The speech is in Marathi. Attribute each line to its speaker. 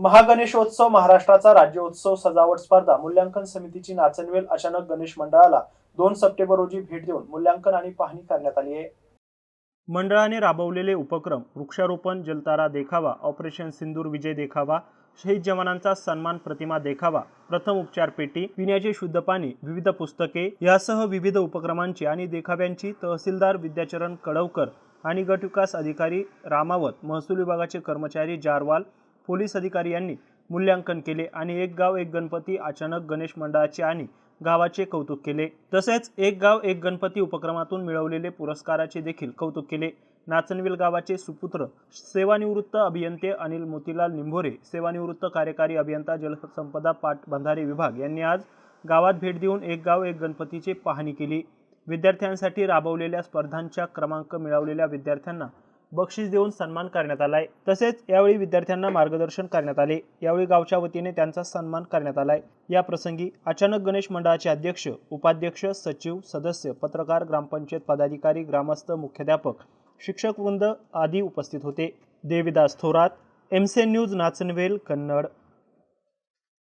Speaker 1: महागणेशोत्सव महाराष्ट्राचा राज्योत्सव सजावट स्पर्धा. मूल्यांकन समितीची नाचनवेल अचानक गणेश मंडळाला. दोन सप्टेंबर रोजी भेट देऊन मूल्यांकन आणि पाहणी करण्यात आली आहे. मंडळाने राबवलेले उपक्रम वृक्षारोपण जलतारा देखावा ऑपरेशन सिंदूर विजय देखावा शहीद जवानांचा सन्मान प्रतिमा देखावा प्रथम उपचार पेटी पिण्याचे शुद्ध पाणी विविध पुस्तके यासह विविध उपक्रमांची आणि देखाव्यांची तहसीलदार विद्याचरण कडवकर आणि गटविकास अधिकारी रामावत महसूल विभागाचे कर्मचारी जारवाल पोलीस अधिकारी यांनी मूल्यांकन केले आणि एक गाव एक गणपती अचानक गणेश मंडळाचे आणि गावाचे कौतुक केले. तसेच एक गाव एक गणपती उपक्रमातून मिळवलेले पुरस्काराचे देखील कौतुक केले. नाचनवेल गावाचे सुपुत्र सेवानिवृत्त अभियंते अनिल मोतीलाल निंभोरे सेवानिवृत्त कार्यकारी अभियंता जलसंपदा पाटबंधारे विभाग यांनी आज गावात भेट देऊन एक गाव एक गणपतीची पाहणी केली. विद्यार्थ्यांसाठी राबवलेल्या स्पर्धांच्या क्रमांक मिळवलेल्या विद्यार्थ्यांना बक्षीस देऊन सन्मान करण्यात आलाय. तसेच यावेळी विद्यार्थ्यांना मार्गदर्शन करण्यात आले. यावेळी गावच्या वतीने त्यांचा सन्मान करण्यात आलाय. या प्रसंगी अचानक गणेश मंडळाचे अध्यक्ष उपाध्यक्ष सचिव सदस्य पत्रकार ग्रामपंचायत पदाधिकारी ग्रामस्थ मुख्याध्यापक शिक्षक वृंद आदी उपस्थित होते. देविदास थोरात एमसे न्यूज नाचनवेल कन्नड.